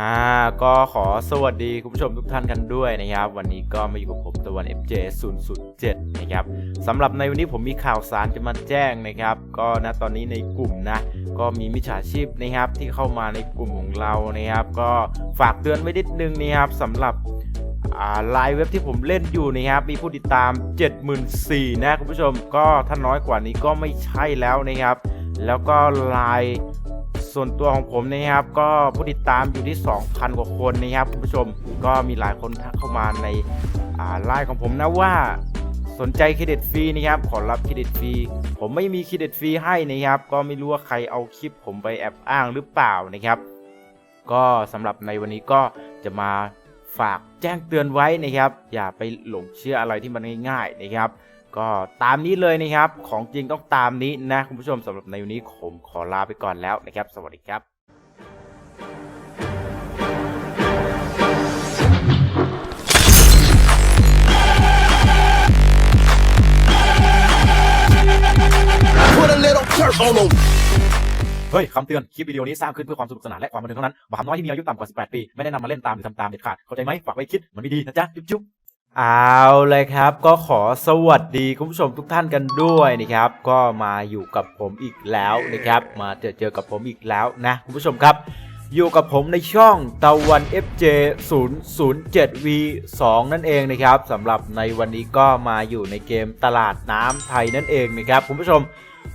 อ่าก็ขอสวัสดีคุณผู้ชมทุกท่านกันด้วยนะครับ วันนี้ก็มาอยู่กับผมตะวัน FJ 007นะครับสำหรับในวันนี้ผมมีข่าวสารจะมาแจ้งนะครับ ก็ณตอนนี้ในกลุ่มนะก็มีมิจฉาชีพนะครับที่เข้ามาในกลุ่มของเรานะครับ ก็ฝากเตือนไว้นิดนึงนะครับสำหรับอ่าไลน์เว็บที่ผมเล่นอยู่นะครับมีผู้ติดตาม 74,000นะคุณผู้ชมก็ถ้าน้อยกว่านี้ก็ไม่ใช่แล้วนะครับ แล้วก็ไลน์ ส่วนตัวของผมนะครับ ก็ผู้ติดตามอยู่ที่ 2,000 กว่าคนนะครับคุณผู้ชมก็มีหลายคนทักเข้ามาในไลน์ของผมนะว่าสนใจเครดิตฟรีนะครับขอรับเครดิตฟรีผมไม่มีเครดิตฟรีให้นะครับ ก็ไม่รู้ว่าใครเอาคลิปผมไปแอบอ้างหรือเปล่านะครับ ก็สำหรับในวันนี้ก็จะมาฝากแจ้งเตือนไว้นะครับ อย่าไปหลงเชื่ออะไรที่มันง่ายๆนะครับ ก็ตามนี้เลยนะครับ ของจริงต้องตามนี้นะคุณผู้ชมสำหรับในวันนี้ผมขอลาไปก่อนแล้วนะครับ สวัสดีครับ Put a little dirt on them. เฮ้ยคำเตือน คลิปวิดีโอนี้สร้างขึ้นเพื่อความสนุกสนานและความบันเทิงเท่านั้นบาปน้อยที่มีอายุต่ำกว่า 18 ปี ไม่แนะนำมาเล่นตามหรือทำตามเด็ดขาด เข้าใจไหม ฝากไว้คิด มันไม่ดีนะจ๊ะ จุ๊บจุ๊บ เอาเลยครับก็ขอสวัสดีคุณผู้ชมทุกท่านกันด้วยนะครับ ก็มาอยู่กับผมอีกแล้วนะครับ มาเจอเจอกับผมอีกแล้วนะคุณผู้ชมครับ อยู่กับผมในช่องตะวัน FJ 007 V 2นั่นเองนะครับสำหรับในวันนี้ก็มาอยู่ในเกมตลาดน้ำไทยนั่นเองนะครับคุณผู้ชม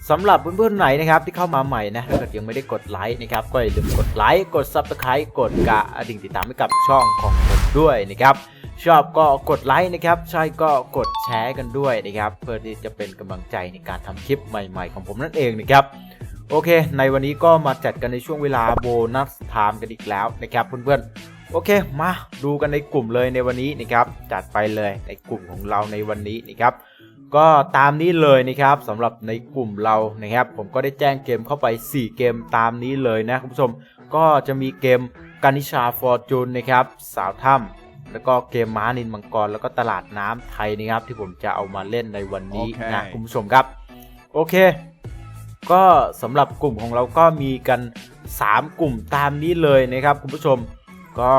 สำหรับเพื่อนๆไหนนะครับที่เข้ามาใหม่นะถ้าเกิดยังไม่ได้กดไลค์นะครับก็อย่าลืมกดไลค์กด Subscribe กดกระดิ่งติดตามให้กับช่องของผมด้วยนะครับ ชอบก็กดไลค์นะครับ ใช่ก็กดแชร์กันด้วยนะครับ เพื่อที่จะเป็นกำลังใจในการทำคลิปใหม่ ๆ ของผมนั่นเองนะครับ โอเค ในวันนี้ก็มาจัดกันในช่วงเวลาโบนัสไทม์กันอีกแล้วนะครับเพื่อนๆ โอเค มาดูกันในกลุ่มเลยในวันนี้นะครับ จัดไปเลยในกลุ่มของเราในวันนี้นะครับก็ตามนี้เลยนะครับสำหรับในกลุ่มเรานะครับ ผมก็ได้แจ้งเกมเข้าไป 4 เกมตามนี้เลยนะคุณผู้ชม ก็จะมีเกมกานิชาฟอร์จูนนะครับ สาวถ้ำ แล้วก็เกมม้านินมังกร แล้วก็ตลาดน้ำไทยนะครับที่ผมจะเอามาเล่นในวันนี้โอเคนะคุณผู้ชมครับ โอเค ก็สำหรับกลุ่มของเราก็มีกัน 3 กลุ่มตามนี้เลยนะครับคุณผู้ชม ก็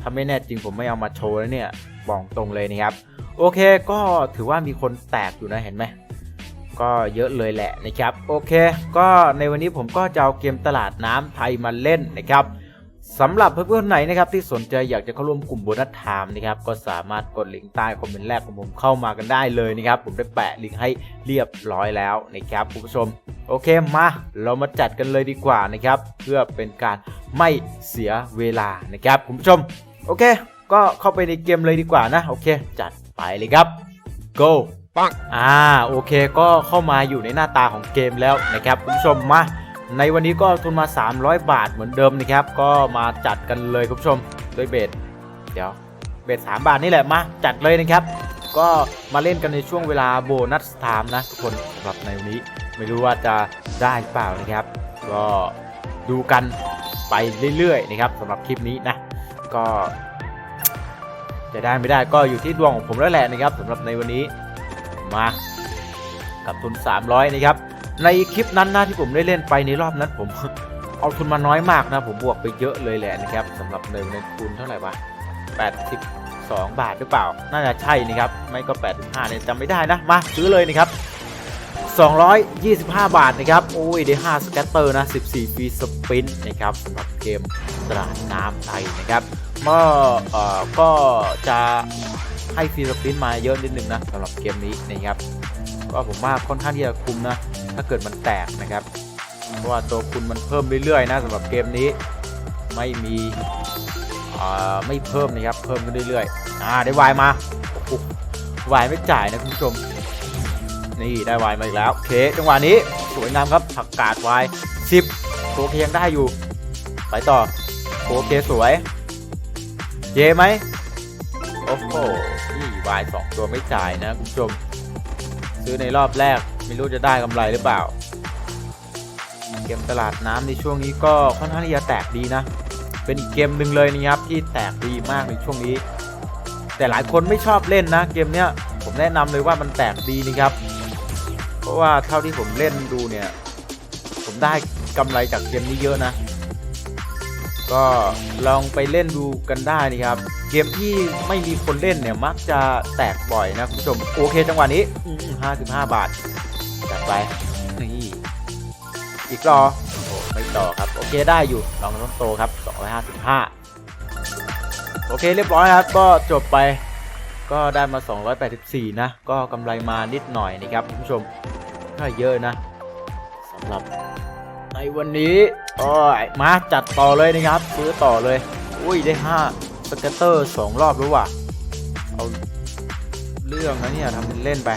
ถ้าไม่แน่จริงผมไม่เอามาโชว์แล้วเนี่ยบอกตรงเลยนะครับ โอเคก็ถือว่ามีคนแตกอยู่นะเห็นไหมก็เยอะเลยแหละนะครับ โอเค ก็ในวันนี้ผมก็จะเอาเกมตลาดน้ำไทยมาเล่นนะครับ สำหรับเพื่อนๆไหนนะครับที่สนใจอยากจะเข้าร่วมกลุ่มโบนัสไทม์นะครับก็สามารถกดลิงก์ใต้คอมเมนต์แรกของผมเข้ามากันได้เลยนะครับผมได้แปะลิงก์ให้เรียบร้อยแล้วนะครับคุณผู้ชม โอเคมาเรามาจัดกันเลยดีกว่านะครับเพื่อเป็นการไม่เสียเวลานะครับคุณผู้ชม โอเค ก็เข้าไปในเกมเลยดีกว่านะโอเค จัดไปเลยครับ go ปังอ่าโอเคก็เข้ามาอยู่ในหน้าตาของเกมแล้วนะครับคุณผู้ชมมา ในวันนี้ก็ทุนมา 300 บาทเหมือนเดิมนะครับ ก็มาจัดกันเลยคุณผู้ชมด้วยเบสเดี๋ยวเบส3บาทนี่แหละมาจัดเลยนะครับ ก็มาเล่นกันในช่วงเวลาโบนัสไทม์นะทุกคนสำหรับในวันนี้ไม่รู้ว่าจะได้หรือเปล่านะครับ ก็ดูกันไปเรื่อยๆนะครับสำหรับคลิปนี้นะ ก็ จะได้ไม่ได้ก็อยู่ที่ดวงของผมแล้วแหละนะครับสำหรับในวันนี้มากับทุน 300 นะครับ ในคลิปนั้นนะที่ผมได้เล่นไปในรอบนั้น ผมเอาทุนมาน้อยมากนะ ผมบวกไปเยอะเลยแหละนะครับสำหรับในในทุนเท่าไหร่วะ82 บาทหรือเปล่า น่าจะใช่นะครับ ไม่ก็ 85เนี่ยจำไม่ได้นะ มาซื้อเลยนะครับ225 บาทนะครับ โอ้ยได้ 5 สแกตเตอร์นะ 14ฟีสปินนะครับสำหรับเกมตลาดน้ำไทยนะครับก็เอ่อก็จะให้ฟีสปินมาเยอะนิดนึงนะสำหรับเกมนี้นะครับ ก็ผมว่าค่อนข้างที่จะคุ้มนะ ถ้าเกิดมันแตกนะครับ เพราะว่าตัวคุณมันเพิ่มเรื่อยๆนะสำหรับเกมนี้ไม่มีไม่เพิ่มนะครับ เพิ่มขึ้นเรื่อยๆอ่าได้วายมาวายไม่จ่ายนะคุณผู้ชม นี่ได้วายมาอีกแล้วโอเคจังหวะนี้สวยงามครับผักกาดวาย10ตัวเคยังได้อยู่ไปต่อโอเคสวยเจไหมโอ้โหนี่วายสองตัวไม่จ่ายนะคุณผู้ชม ซื้อในรอบแรก ไม่รู้จะได้กำไรหรือเปล่า เกมตลาดน้ำในช่วงนี้ก็ค่อนข้างที่จะแตกดีนะ เป็นอีกเกมหนึ่งเลยนะครับที่แตกดีมากในช่วงนี้ แต่หลายคนไม่ชอบเล่นนะ เกมเนี้ยผมแนะนำเลยว่ามันแตกดีนะครับ เพราะว่าเท่าที่ผมเล่นดูเนี่ย ผมได้กำไรจากเกมนี้เยอะนะ ก็ลองไปเล่นดูกันได้นะครับ เกมที่ไม่มีคนเล่นเนี่ยมักจะแตกบ่อยนะคุณผู้ชม โอเคจังหวะนี้ห้าสิบห้าบาทจัดไปนี่อีกรอโอ้ไม่ต่อครับ โอเคได้อยู่ลองต้นโตครับ 255 โอเคเรียบร้อยครับ ก็จบไปก็ได้มา 284 นะ ก็กำไรมานิดหน่อยนะครับคุณผู้ชมก็เยอะนะสำหรับ ในวันนี้โอ้ยมาจัดต่อเลยนะครับ ซื้อต่อเลย อุ้ยได้5สเกตเตอร์2รอบรู้ว่ะเอาเรื่องนะเนี่ยทำเป็นเล่นไป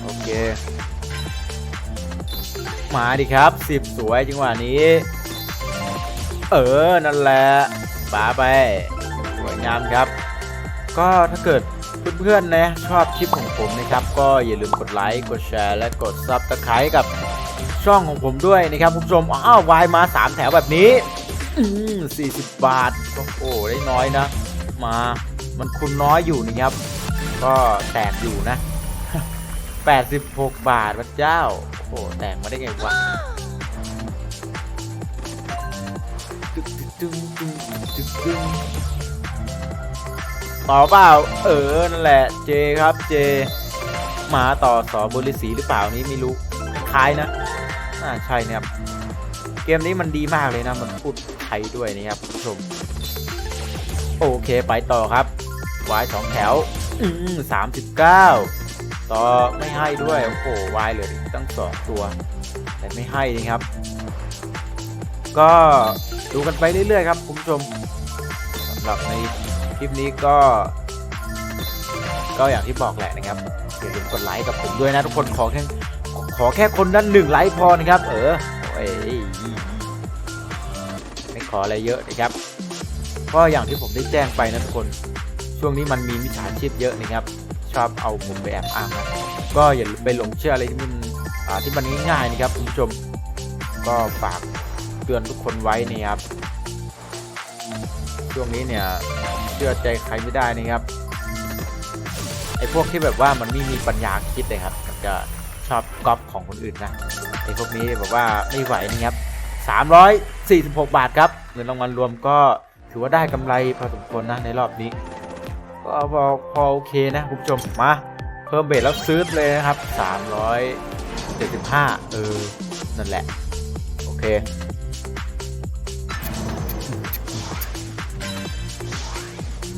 โอเค มาดิครับ10สวยจังหวะนี้ เออ นั่นแหละปาไป สวยงามครับ ก็ถ้าเกิด เพื่อนๆนะชอบคลิปของผมนะครับ ก็อย่าลืมกดไลค์กดแชร์และกดซับสไครต์กับช่องของผมด้วยนะครับคุณผู้ชมอ้าววายมา 3 แถวแบบนี้ อืม40บาท โอ้โหได้น้อยนะ มามันคุณน้อยอยู่นะครับ ก็แตกอยู่นะ 86 บาทพระเจ้า โอ้โหแตกมาได้ไงวะตึ๊กตึ๊กตึ๊งตึ๊งตึ๊ง ต่อเปล่า เออ นั่นแหละ เจครับเจมาต่อสอบริสีหรือเปล่านี้ไม่รู้คล้ายนะน่าใช่นะครับ เกมนี้มันดีมากเลยนะ มันพูดไทยด้วยนะครับคุณผู้ชม โอเคไปต่อครับวายสองแถว อืมสามสิบเก้าต่อไม่ให้ด้วย โอ้โหวายเหลือตั้งสองตัว แต่ไม่ให้นะครับ ก็ดูกันไปเรื่อยๆครับคุณผู้ชมสำหรับใน ลิปนี้ก็ ก็อย่างที่บอกแหละนะครับอย่าลืมกดไลค์กับผมด้วยนะทุกคนขอแค่ขอแค่คนนั้นหนึ่งไลค์พอนะครับ เออโอ้ยไม่ขออะไรเยอะนะครับ ก็อย่างที่ผมได้แจ้งไปนะทุกคนช่วงนี้มันมีมิจฉาชีพเยอะนะครับ ชอบเอาผมไปแอบอ้างนะก็อย่าไปหลงเชื่ออะไรที่มันที่มันง่ายๆนะครับคุณผู้ชมก็ฝากเตือนทุกคนไว้นะครับช่วงนี้เนี่ย ชื่อใจใครไม่ได้นะครับไอ้พวกที่แบบว่ามันไม่มีปัญญาคิดเลยครับมันจะชอบก๊อปของคนอื่นนะไอ้พวกนี้แบบว่าไม่ไหวนะครับ346 บาทครับเงินรางวัลรวมก็ถือว่าได้กำไรพอสมควรนะในรอบนี้ ก็พอพอโอเคนะคุณผู้ชมมาเพิ่มเบสแล้วซื้อเลยนะครับ 375 เออ นั่นแหละ โอเค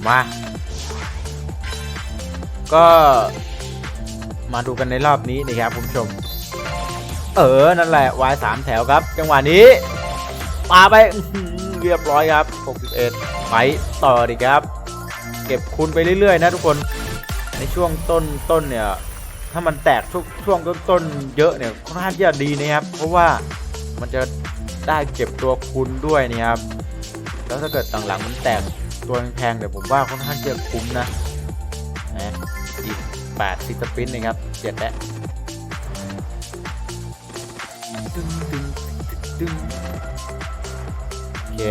มา ก็มาดูกันในรอบนี้นะครับคุณผู้ชม เออ นั่นแหละวายสามแถวครับ จังหวะนี้ปาไปเรียบร้อยครับ 61 ไปต่อดีครับ เก็บคูณไปเรื่อยๆ นะทุกคน ในช่วงต้นต้นเนี่ย ถ้ามันแตกช่วงช่วงต้นต้นเยอะเนี่ยค่อนข้างที่จะดีนะครับ เพราะว่ามันจะได้เก็บตัวคูณด้วยนะครับ แล้วถ้าเกิดหลังๆมันแตก ตัวแพงๆเนี่ยผมว่าค่อนข้างจะคุ้มนะนะอีก8ซิสปรินนะครับเจ็ดแล้วตึ้งตึ้งตึ้งโอเค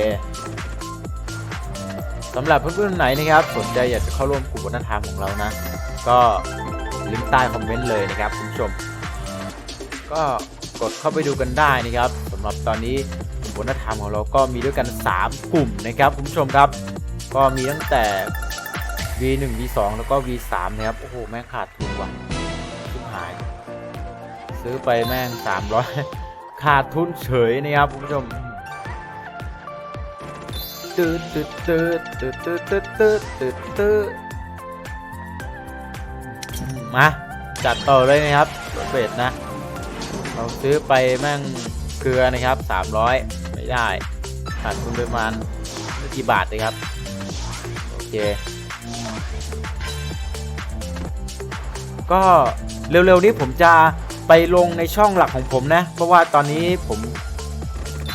สำหรับเพื่อนๆไหนนะครับ สนใจอยากจะเข้าร่วมกลุ่มวัฒนธรรมของเรานะ ก็ลิงก์ใต้คอมเมนต์เลยนะครับคุณผู้ชม ก็กดเข้าไปดูกันได้นะครับสำหรับตอนนี้กลุ่มวัฒนธรรมของเราก็มีด้วยกัน 3 กลุ่มนะครับคุณผู้ชมครับ ก็มีตั้งแต่ V1 V2 แล้วก็ V3 นะครับ โอ้โห แม่งขาดทุนว่ะชิบหาย ซื้อไปแม่ง 300 ขาดทุนเฉยนะครับคุณผู้ชมตืดตืดตืดตืดตืดตืดตืดตืดตืดมา จัดต่อเลยนะครับเบสนะ เราซื้อไปแม่งเกลือนะครับ 300 ไม่ได้ขาดทุนประมาณไม่กี่บาทเลยครับ เค ก็เร็วๆนี้ผมจะไปลงในช่องหลักของผมนะ เพราะว่าตอนนี้ผม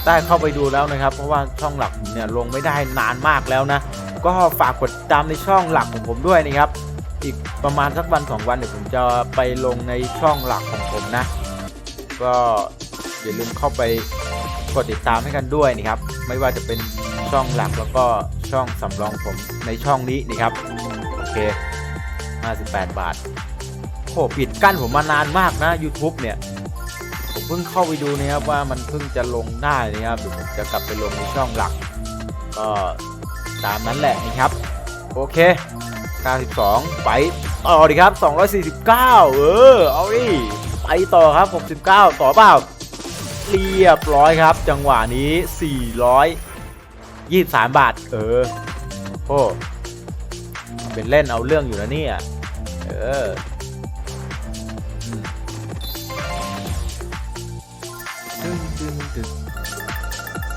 ได้เข้าไปดูแล้วนะครับ เพราะว่าช่องหลักผมเนี่ยลงไม่ได้นานมากแล้วนะ ก็ฝากกดติดตามในช่องหลักของผมด้วยนะครับ อีกประมาณสักวันสองวันเดี๋ยวผมจะไปลงในช่องหลักของผมนะ ก็อย่าลืมเข้าไปกดติดตามให้กันด้วยนะครับ ไม่ว่าจะเป็นช่องหลักแล้วก็ ช่องสำรองผมในช่องนี้นะครับโอเค 58 บาทโหปิดกั้นผมมานานมากนะ YouTube เนี่ย ผมเพิ่งเข้าไปดูนะครับว่ามันเพิ่งจะลงได้นะครับเดี๋ยวผมจะกลับไปลงในช่องหลัก ก็ตามนั้นแหละนะครับ โอเค 92 ไปต่อดีครับ 249 เออ เอาดิไปต่อครับ 69 ต่อเปล่าเรียบร้อยครับ จังหวะนี้ 423บาท เออโอ้เป็นเล่นเอาเรื่องอยู่นะเนี่ยเออ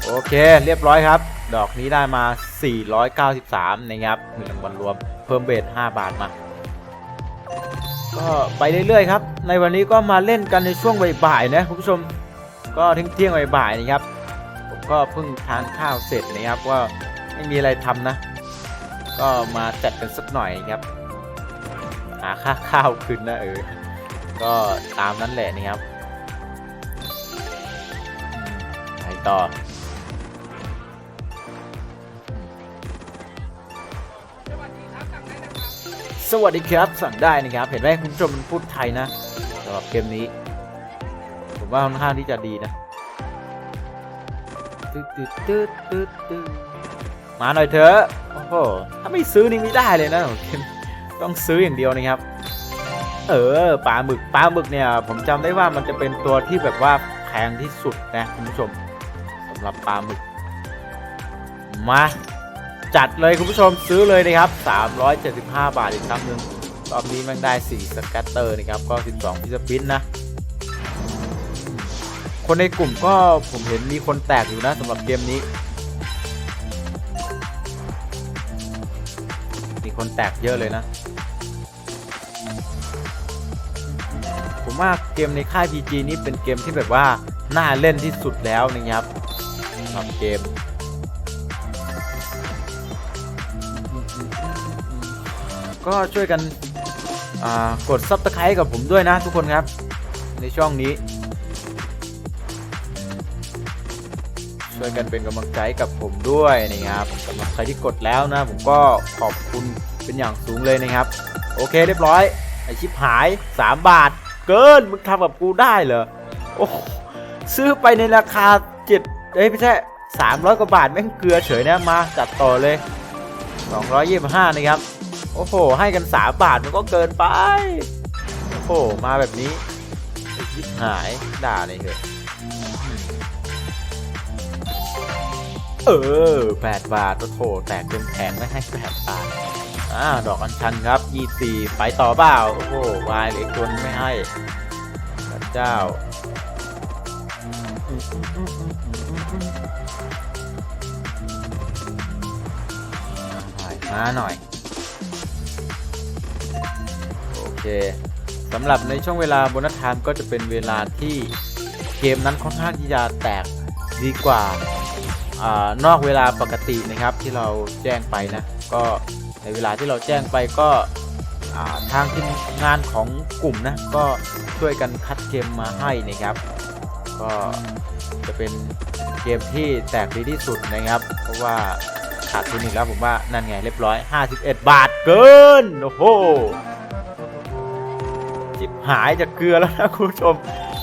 โอเค เรียบร้อยครับ ดอกนี้ได้มา 493 นะครับเงินรางวัลรวมเพิ่มเบส5 บาทมา ก็ไปเรื่อยๆครับ ในวันนี้ก็มาเล่นกันในช่วงบ่ายๆนะคุณผู้ชม ก็เที่ยงๆบ่ายๆนะครับ ก็เพิ่งทานข้าวเสร็จนะครับว่าไม่มีอะไรทำนะ ก็มาจัดกันสักหน่อยครับ หาค่าข้าวคืนนะเออ ก็ตามนั้นแหละนะครับไปต่อสวัสดีครับสั่งได้นะครับ เห็นไหมคุณผู้ชมพูดไทยนะสำหรับเกมนี้ ผมว่าค่อนข้างที่จะดีนะ ตึ๊ดตึ๊ดตึ๊ดตึ๊ดตึ๊ดมาหน่อยเถอะโอ้โหถ้าไม่ซื้อนี่ไม่ได้เลยนะต้องซื้ออย่างเดียวนะครับ เออปลาหมึกปลาหมึกเนี่ย ผมจำได้ว่ามันจะเป็นตัวที่แบบว่าแพงที่สุดนะคุณผู้ชมสำหรับปลาหมึกมาจัดเลยคุณผู้ชมซื้อเลยนะครับ 375 บาทอีกครั้งหนึ่งรอบนี้มันได้ 4สแกตเตอร์นะครับ ก็ 12พิซปินนะ คนในกลุ่มก็ผมเห็นมีคนแตกอยู่นะสำหรับเกมนี้ มีคนแตกเยอะเลยนะ ผมว่าเกมในค่าย PG นี้เป็นเกมที่แบบว่า น่าเล่นที่สุดแล้วนะครับสำหรับเกมก็ช่วยกันกดซับสไครต์กับผมด้วยนะทุกคนครับ ในช่องนี้ ช่วยกันเป็นกำลังใจกับผมด้วยนะครับสำหรับใครที่กดแล้วนะ ผมก็ขอบคุณเป็นอย่างสูงเลยนะครับ โอเคเรียบร้อยไอชิปหาย 3 บาท เกินมึงทำกับกูได้เหรอโอ้ซื้อไปในราคาเจ็ดเอ้ยไม่ใช่300กว่าบาทแม่งเกลือเฉยนะมาจัดต่อเลย225นะครับ โอ้โห ให้กัน3บาทมันก็เกินไป โอ้โห มาแบบนี้ไอ้ชิบหายด่าเลยเถอะ เออ8บาทโอ้โหแตกเต็มแผงไม่ให้8บาทอ่าดอกอัญชันครับ24ไปต่อเปล่าโอ้โหวายเล็กตัวไม่ให้พระเจ้ามาหน่อย โอเคสำหรับในช่วงเวลาโบนัสไทม์ก็จะเป็นเวลาที่เกมนั้นค่อนข้างที่จะแตกดีกว่า อนอกเวลาปกตินะครับที่เราแจ้งไปนะก็ในเวลาที่เราแจ้งไปก็ทางทีมงานของกลุ่มนะก็ช่วยกันคัดเกมมาให้นะครับ ก็จะเป็นเกมที่แตกดีที่สุดนะครับ เพราะว่าขาดทุนอีกแล้วผมว่านั่นไงเรียบร้อย 51 บาทเกินโอ้โหจิบหายจากเกลือแล้วนะคุณผู้ชม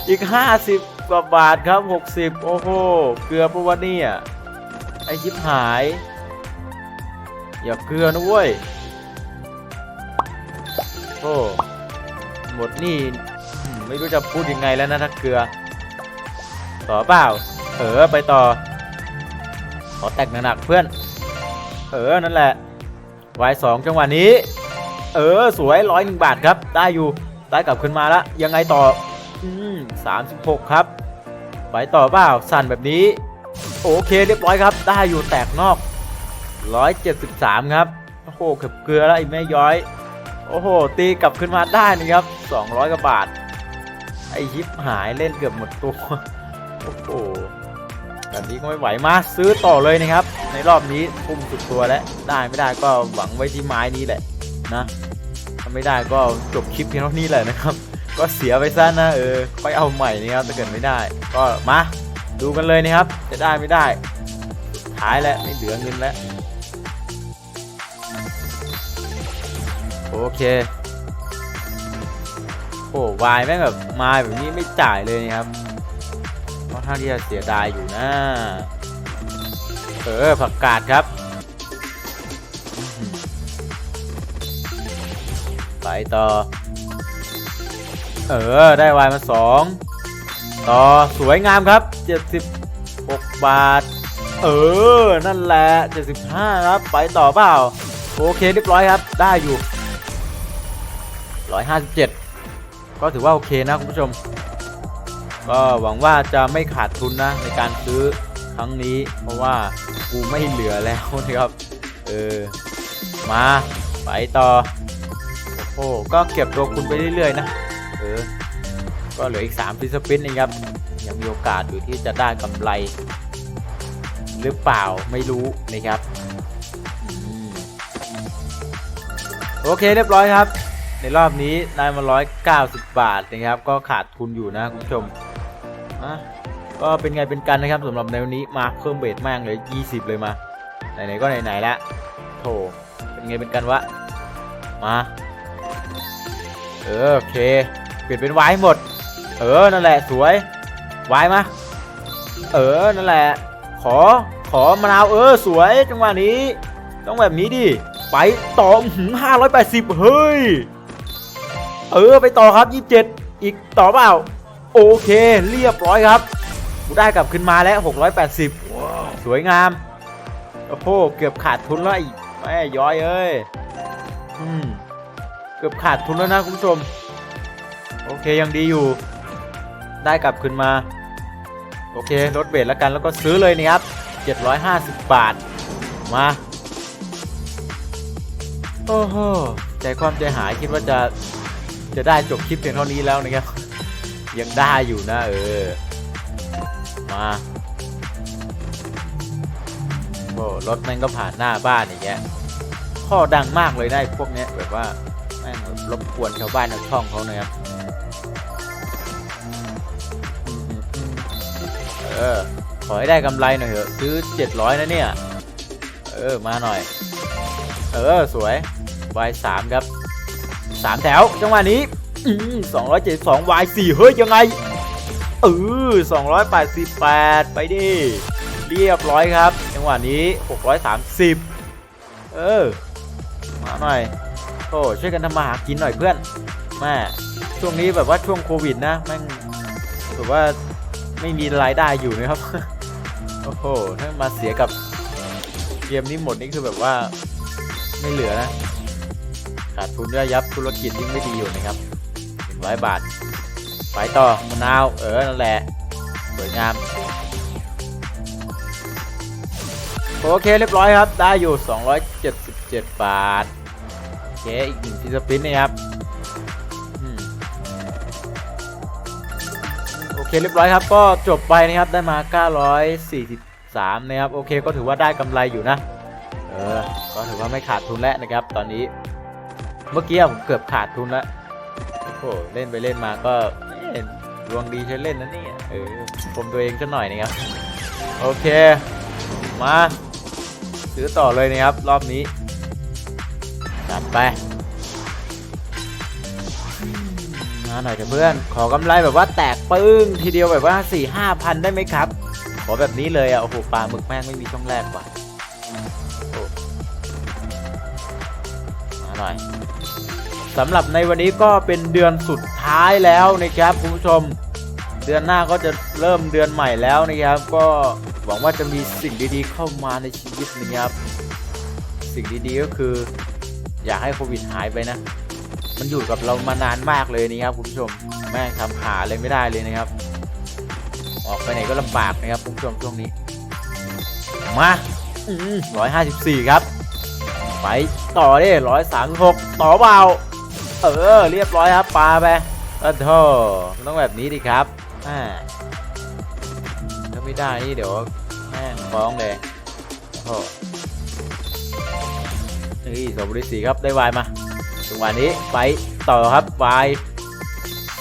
อีก 50กว่าบาทครับ 60 โอ้โห เกลือปะวะเนี่ย ไอชิบหาย อย่าเกลือนะเว้ยโอ้หมดนี่ไม่รู้จะพูดยังไงแล้วนะถ้าเกลือ ต่อเปล่า เออไปต่อ ขอแตกหนักๆเพื่อน เออนั่นแหละวายสองจังหวะนี้ เออสวยร้อยหนึ่งบาทครับ ได้อยู่ได้กลับขึ้นมาล้วยังไงต่อ อืมสามสิบหกครับ ไปต่อเปล่าสั่นแบบนี้ โอเคเรียบร้อยครับ ได้อยู่แตกนอกร้อยเจ็ดสิบสามครับ โอ้โหเกือบเกลือแล้วไอ้แม่ย้อย โอ้โห ตีกลับขึ้นมาได้นะครับสองร้อยกว่าบาท ไอ้ยิบหายเล่นเกือบหมดตัว โอ้โหแบบนี้ก็ไม่ไหวมาซื้อต่อเลยนะครับ ในรอบนี้พุ่มสุดตัวแล้ว ได้ไม่ได้ก็หวังไว้ที่ไม้นี้แหละนะถ้าไม่ได้ก็จบคลิปเพียงเท่านี้แหละนะครับ ก็เสียไปซะนะเออค่อยเอาใหม่นะครับถ้าเกิดไม่ได้ ก็มา ดูกันเลยนะครับ จะได้ไม่ได้สุดท้ายแล้วไม่เหลือเงินแล้ว โอเคโอ้วายแม่งแบบมาแบบนี้ไม่จ่ายเลยนะครับข้างที่จะเสียดายอยู่นะ เออผักกาดครับ ไปต่อ เออ ได้วายมาสอง ต่อสวยงามครับ 76 บาท เออ นั่นแหละ 75 ครับ ไปต่อเปล่า โอเคเรียบร้อยครับ ได้อยู่ 157 ก็ถือว่าโอเคนะคุณผู้ชม ก็หวังว่าจะไม่ขาดทุนนะ ในการซื้อครั้งนี้ เพราะว่ากูไม่เหลือแล้วนะครับ เออ มา ไปต่อ โอ้ก็เก็บตัวคุณไปเรื่อยๆนะ เออ ก็เหลืออีก3ฟิสปินนะครับ ยังมีโอกาสอยู่ที่จะได้กำไร หรือเปล่าไม่รู้นะครับโอเคเรียบร้อยครับ ในรอบนี้ได้มา 190 บาทนะครับ ก็ขาดทุนอยู่นะคุณผู้ชมอะก็เป็นไงเป็นกันนะครับสำหรับในวันนี้มาเพิ่มเบสมากเลย 20 เลยมา ไหนๆก็ไหนๆละโถเป็นไงเป็นกันวะมาเออโอเค เปลี่ยนเป็นไวายหมด เออ นั่นแหละ สวยไวายมา เออ นั่นแหละ ขอ ขอมะนาว เออ สวย จังหวะนี้ ต้องแบบนี้ดิ ไปต่อห้าร้อยแปดสิบเฮ้ย เออ ไปต่อครับยี่สิบเจ็ดอีกต่อเปล่า โอเค เรียบร้อยครับ กูได้กลับขึ้นมาแล้วหกร้อยแปดสิบสวยงาม โอ้โห เกือบขาดทุนแล้วอีกแม่ย้อยเอ้ย อืม เกือบขาดทุนแล้วนะคุณผู้ชม โอเค ยังดีอยู่ ได้กลับคืนมา โอเคลดเบสแล้วกันแล้วก็ซื้อเลยนะครับ 750 บาท มาโอ้โหใจความใจหายคิดว่าจะจะได้จบคลิปเพียงเท่านี้แล้วนะครับ ยังได้อยู่นะเออ มาโอ้รถแม่งก็ผ่านหน้าบ้านอย่างเงี้ยข้อดังมากเลยได้พวกเนี้ยแบบว่าแม่งรบกวนชาวบ้านชาวช่องเขานะครับ เออ ขอให้ได้กำไรหน่อยเถอะซื้อ700นะเนี่ย เออ มาหน่อย เออ สวยวายสามครับสามแถว จังหวะนี้สองร้อยเจ็ดสองวายสี่เฮ้ย ยังไง เออสองร้อยแปดสิบแปดไปดิ เรียบร้อยครับ จังหวะนี้หกร้อยสามสิบเออ มาหน่อยโอ้ช่วยกันทำมาหากินหน่อยเพื่อนแม่ช่วงนี้แบบว่าช่วงโควิดนะแม่งแบบว่า ไม่มีรายได้อยู่นะครับ โอ้โห ถ้ามาเสียกับเกมนี้หมดนี่คือแบบว่าไม่เหลือนะ ขาดทุนย่อยยับธุรกิจยิ่งไม่ดีอยู่นะครับหนึ่งร้อยบาท ไปต่อมะนาว เออ นั่นแหละ สวยงาม โอเคเรียบร้อยครับ ได้อยู่ 277 บาท โอเค อีกหนึ่งทีสปินนะครับ เคเรียบร้อยครับ ก็จบไปนะครับได้มา 943 นะครับ โอเคก็ถือว่าได้กำไรอยู่นะ เออ ก็ถือว่าไม่ขาดทุนแล้วนะครับ ตอนนี้ เมื่อกี้ผมเกือบขาดทุนแล้วโอ้โหเล่นไปเล่นมาก็ดวงดีใช้เล่นนะเนี่ยเออชมตัวเองสักหน่อยนะครับ โอเค มาซื้อต่อเลยนะครับ รอบนี้จัดไป มาหน่อยเถอะเพื่อน ขอกำไรแบบว่าแตกปึ้งทีเดียวแบบว่า4ี่ห้าพันได้ไหมครับ ขอแบบนี้เลยอะ โอ้โหปลาหมึกแม่งไม่มีช่องแรกว่ะมาหน่อยสำหรับในวันนี้ก็เป็นเดือนสุดท้ายแล้วนะครับคุณผู้ชม เดือนหน้าก็จะเริ่มเดือนใหม่แล้วนะครับ ก็หวังว่าจะมีสิ่งดีๆเข้ามาในชีวิตนะครับ สิ่งดีๆก็คือ อยากให้โควิดหายไปนะ มันอยู่กับเรามานานมากเลยนะครับคุณผู้ชมแม่งทำหาอะไรไม่ได้เลยนะครับ ออกไปไหนก็ลำบากนะครับคุณผู้ชมช่วงนี้มาร้อยห้าสิบสี่ครับ ไปต่อดิร้อยสามหกต่อเปล่าเออ เรียบร้อยครับปลาไปโอ้โธ่มันต้องแบบนี้ดิครับอ่าถ้าไม่ได้นี่เดี๋ยวแม่งฟ้องเลยโอ้โหนี่สบริสีครับได้วายมา งหวะนี้ไปต่อครับวาย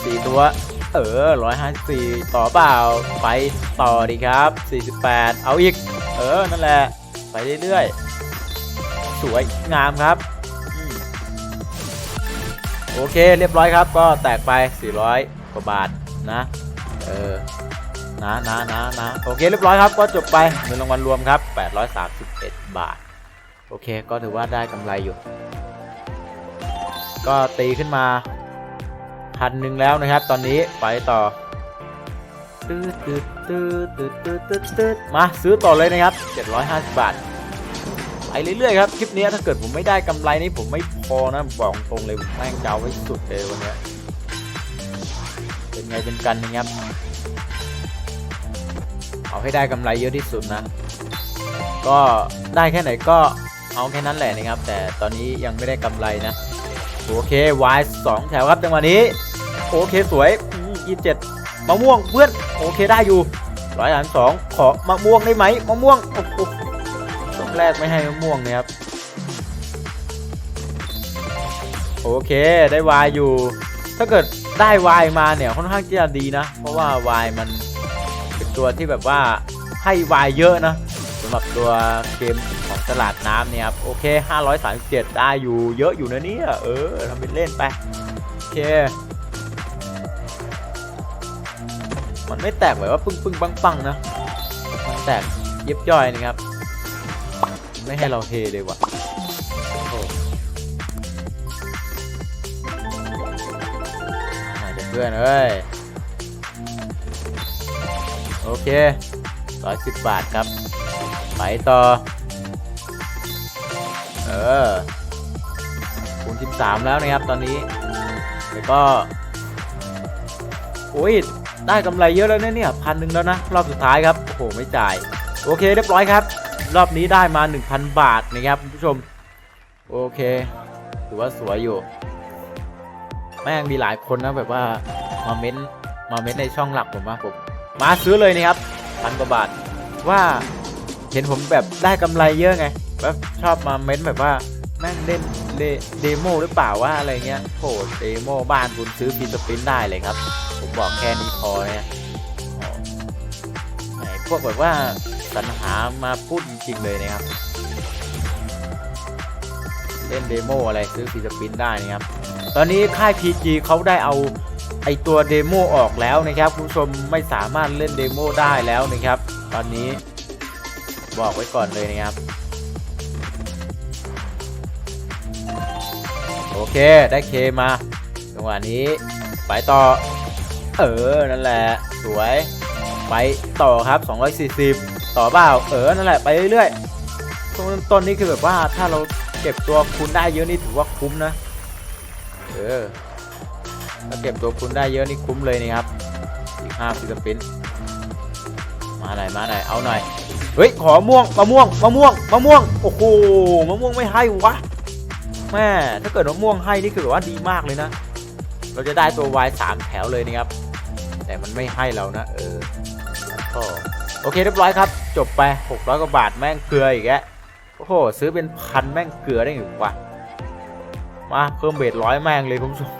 สี่ตัว เออร้อยห้าสี่ต่อเปล่า ไปต่อดีครับสี่สิบแปดเอาอีก เออ นั่นแหละ ไปเรื่อยๆ สวยงามครับ โอเคเรียบร้อยครับ ก็แตกไป 400กว่าบาทนะ เออนะนะนะนะโอเคเรียบร้อยครับ ก็จบไปเงินรางวัลรวมครับ 831 บาท โอเค ก็ถือว่าได้กำไรอยู่ ก็ตีขึ้นมาพันหนึ่งแล้วนะครับ ตอนนี้ไปต่อตืดตืดตืดตืดตืดตืดตืดมาซื้อต่อเลยนะครับ 750 บาทไปเรื่อยๆครับคลิปนี้ถ้าเกิดผมไม่ได้กำไรนี่ผมไม่พอนะบอกตรงเลยผมแม่งเจ้าไว้สุดเลยวันนี้เป็นไงเป็นกันนะครับเอาให้ได้กำไรเยอะที่สุดนะ ก็ได้แค่ไหนก็เอาแค่นั้นแหละนะครับ แต่ตอนนี้ยังไม่ได้กำไรนะ โอเควายสองแถวครับจังหวะนี้ โอเคสวยยี่สิบเจ็ดมะม่วงเพื่อนโอเคได้อยู่ร้อยสามสองขอมะม่วงได้ไหมมะม่วงโอ้โหช่วงแรกไม่ให้มะม่วงนะครับโอเคได้วายอยู่ ถ้าเกิดได้วายมาเนี่ยค่อนข้างจะดีนะ เพราะว่าวายมันเป็นตัวที่แบบว่าให้วายเยอะนะำหรับตัวเกมของตลาดน้ำเนี่ยครับโอเค 537 ได้อยู่เยอะอยู่นะเนี่ยเออทำเป็นเล่นไปโอเค มันไม่แตกแบบว่าปึ้งปึ้งปังปังนะแตกเย็บย่อยนะครับ ไม่ให้เราเทเลยว่ะโอ้โหหน่อยเพื่อนเอ้ยโอเคร้อยสิบบาทครับ ไปต่อ เออคูณ13 แล้วนะครับตอนนี้ แล้วก็โอ้ยได้กำไรเยอะแล้วเนี่ยพันหนึ่งแล้วนะ รอบสุดท้ายครับ โอ้โห ไม่จ่าย โอเคเรียบร้อยครับ รอบนี้ได้มา 1,000 บาทนะครับคุณผู้ชม โอเค ถือว่าสวยอยู่ แม่งมีหลายคนนะแบบว่ามาเม้นมาเม้นในช่องหลักผมว่าผมมาซื้อเลยนะครับพันกว่าบาทว่า ห็นผมแบบได้กำไรเยอะไงแบบชอบมาเม้นแบบว่าแม่งเล่นเเดโมหรือเปล่าว่าอะไรเงี้ยโหเดโมบ้านคุณซื้อฟีสปรินได้เลยครับ ผมบอกแค่นี้พอเนี่ยอ๋อพวกแบบว่าสรรหามาพูดจริงๆเลยนะครับ เล่นเดโมอะไรซื้อฟีสปรินได้นะครับ ตอนนี้ค่าย PG เขาได้เอาไอตัวเดโมออกแล้วนะครับ คุณผู้ชมไม่สามารถเล่นเดโมได้แล้วนะครับ ตอนนี้ บอกไว้ก่อนเลยนะครับ โอเคได้เคมาจังหวะนี้ ไปต่อ เออ นั่นแหละ สวย ไปต่อครับ 240 ต่อเปล่าเออ นั่นแหละ ไปเรื่อยๆตรงต้นนี้คือแบบว่าถ้าเราเก็บตัวคูณได้เยอะนี่ถือว่าคุ้มนะ เออถ้าเก็บตัวคูณได้เยอะนี่คุ้มเลยนี่ครับ อีกห้าฟิสปิน มาหน่อยมาหน่อยเอาหน่อย เฮ้ยขอม่วงมะม่วงมะม่วงมะม่วงโอ้โหมะม่วงไม่ให้วะแม่ถ้าเกิดมะม่วงให้นี่คือแบบว่าดีมากเลยนะ เราจะได้ตัววายสามแถวเลยนะครับ แต่มันไม่ให้เรานะ เออก็โอเคเรียบร้อยครับ จบไป600กว่าบาทแม่งเกลืออีกแล้วโอ้โหซื้อเป็นพันแม่งเกลือได้อยู่วะมาเพิ่มเบสร้อยแม่งเลยคุณผู้ชม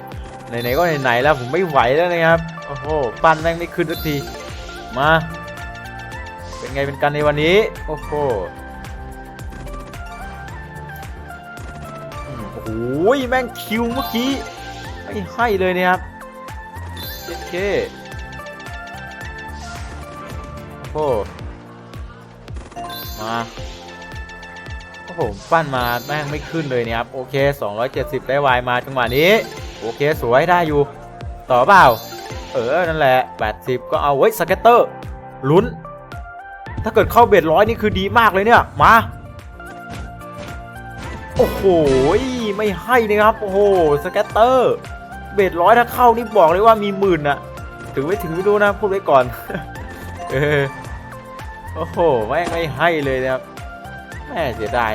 ไหนๆก็ไหนๆแล้วผมไม่ไหวแล้วนะครับโอ้โหปั้นแม่งไม่ขึ้นสักทีมา เป็นไงเป็นกันในวันนี้ โอ้โหโอ้โหแม่งคิวเมื่อกี้ไม่ให้เลยนะครับเจ็ดเคโอ้โหมาโอ้โหปั้นมาแม่งไม่ขึ้นเลยนะครับ โอเค 270 ได้วายมาจังหวะนี้ โอเคสวยได้อยู่ ต่อเปล่า เออ นั่นแหละ 80 ก็เอาไว้สเก็ตเตอร์ลุ้น ถ้าเกิดเข้าเบ็ดร้อยนี่คือดีมากเลยเนี่ยมาโอ้โหไม่ให้นะครับโอ้โหสเก็ตเตอร์เบ็ดร้อยถ้าเข้านี่บอกเลยว่ามีหมื่นอะถึงไม่ถึงไม่รู้นะพูดไว้ก่อนเออโอ้โหไม่งไม่ให้เลยนะครับแม่เสียดาย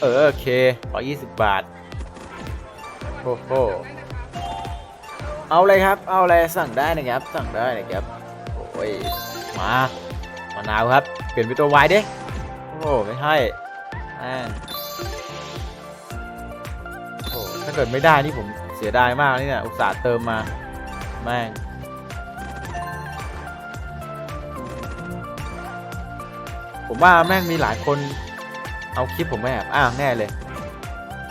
เออโอเคร้อยยี่สิบบาทโอ้โหเอาเลยครับ เอาอะไรสั่งได้นะครับ สั่งได้นะครับ อ้ยมามะนาวครับเปลี่ยนเป็นตัววายดิโอ้ไม่ให้แม่งโอ้ถ้าเกิดไม่ได้นี่ผมเสียดายมากนี่เนี่ยอุตส่าห์เติมมาแม่งผมว่าแม่งมีหลายคนเอาคลิปผมไปแอบอ้างแน่เลย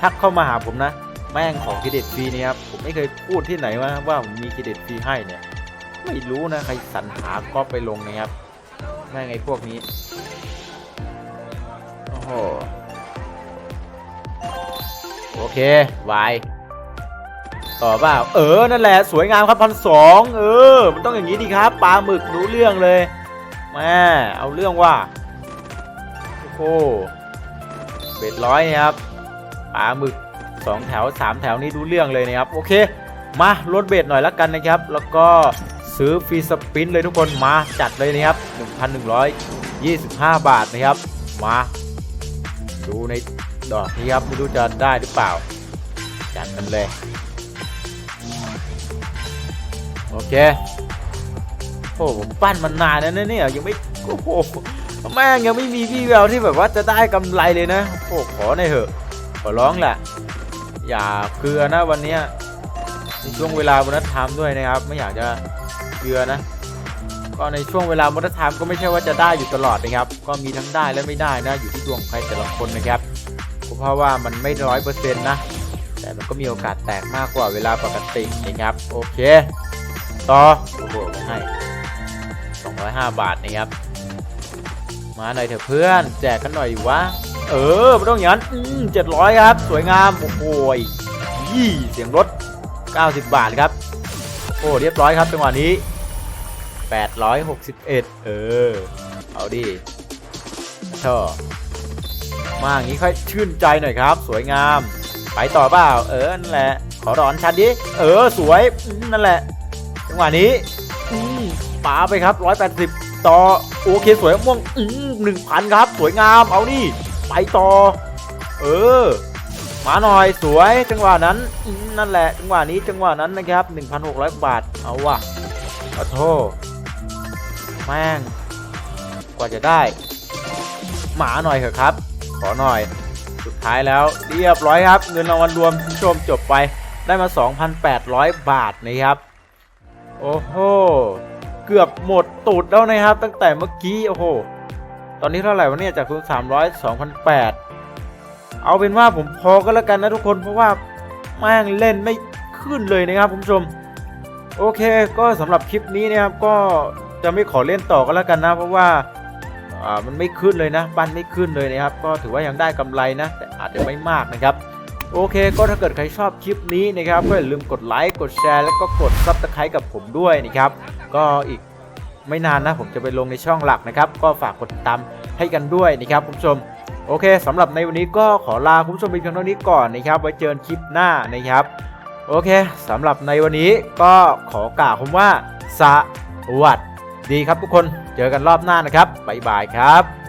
ทักเข้ามาหาผมนะ แม่งของเครดิตฟรีนี่ครับ ผมไม่เคยพูดที่ไหนว่าว่าผมมีเครดิตฟรีให้เนี่ย ไม่รู้นะ ใครสรรหาก็ไปลงนะครับแม่งไงพวกนี้ โอ้โห โอเควายต่อเปล่าเออ นั่นแหละ สวยงามครับพันสองเออ มันต้องอย่างนี้ดีครับ ปลาหมึกรู้เรื่องเลยแม่เอาเรื่องว่าโอ้โหเบ็ดร้อยนะครับปลาหมึกสองแถวสามแถวนี้รู้เรื่องเลยนะครับ โอเค มาลดเบสหน่อยล้วกันนะครับ แล้วก็ ซื้อฟรีสปินเลยทุกคนมาจัดเลยนะครับ 1,125 บาทนะครับ มาดูในดอกนี้ครับไม่รู้จะได้หรือเปล่า จัดกันเลย โอเคโอ้ผมปั้นมันนานแล้วนะเนี่ยยังไม่โอ้โหแม่งยังไม่มีพี่แววที่แบบว่าจะได้กำไรเลยนะโอ้ขอหน่อยเถอะ ขอร้องแหละ อย่าเกลือนะวันเนี้ยในช่วงเวลาวัฒนธรรมด้วยนะครับ ไม่อยากจะ เกลือนะ ก็ในช่วงเวลาวัฒนธรรมก็ไม่ใช่ว่าจะได้อยู่ตลอดนะครับ ก็มีทั้งได้และไม่ได้นะ อยู่ที่ดวงใครแต่ละคนนะครับเพราะว่ามันไม่ร้อยเปอร์เซ็นต์นะ แต่มันก็มีโอกาสแตกมากกว่าเวลาปกตินะครับ โอเค ต่อโอ้โหไม่ให้205 บาทนะครับ มาหน่อยเถอะเพื่อน แจกกันหน่อยวะ เออไม่ต้องอย่างนั้นอืม700ครับ สวยงาม โอ้โหยี่เสียงรถ 90 บาทครับ โอ้เรียบร้อยครับจังหวะนี้ 861 เออ เอาดิชอบมาอย่างนี้ค่อยชื่นใจหน่อยครับ สวยงาม ไปต่อเปล่า เออ นั่นแหละ ขอดอนชัดดิ เออ สวยอืมนั่นแหละ จังหวะนี้อืมปาไปครับ 180 ต่อ โอเค สวยม่วงอืมหนึ่งพันครับ สวยงาม เอานี่ ไปต่อ เออ มาหน่อย สวย จังหวะนั้นอืมนั่นแหละ จังหวะนี้ จังหวะนั้นนะครับ 1,600 บาท เอาว่ะขอโทษ แม่งกว่าจะได้ หมาหน่อยเถอะครับ ขอหน่อย สุดท้ายแล้วเรียบร้อยครับ เงินรางวัลรวมคุณผู้ชมจบไปได้มา 2,800 บาทนะครับ โอ้โห เกือบหมดตูดแล้วนะครับ ตั้งแต่เมื่อกี้ โอ้โห ตอนนี้เท่าไหร่วะเนี่ยจากทุน300 2,800 เอาเป็นว่าผมพอก็แล้วกันนะทุกคนเพราะว่าแม่งเล่นไม่ขึ้นเลยนะครับคุณผู้ชม โอเค ก็สำหรับคลิปนี้นะครับก็ จะไม่ขอเล่นต่อก็แล้วกันนะ เพราะว่าามันไม่ขึ้นเลยนะปั้นไม่ขึ้นเลยนะครับ ก็ถือว่ายังได้กำไรนะ แต่อาจจะไม่มากนะครับ โอเค ก็ถ้าเกิดใครชอบคลิปนี้นะครับ ก็อย่าลืมกดไลค์กดแชร์แล้วก็กดซับสไครต์กับผมด้วยนะครับ ก็อีกไม่นานนะ ผมจะไปลงในช่องหลักนะครับ ก็ฝากกดติดตามให้กันด้วยนะครับคุณผู้ชมโอเคสำหรับในวันนี้ก็ขอลาคุณผู้ชมไปเพียงเท่านี้ก่อนนะครับ ไว้เจอกันคลิปหน้านะครับ โอเคสำหรับในวันนี้ก็ขอกล่าวคำว่า สวัสด ดีครับทุกคน เจอกันรอบหน้านะครับ บ๊ายบายครับ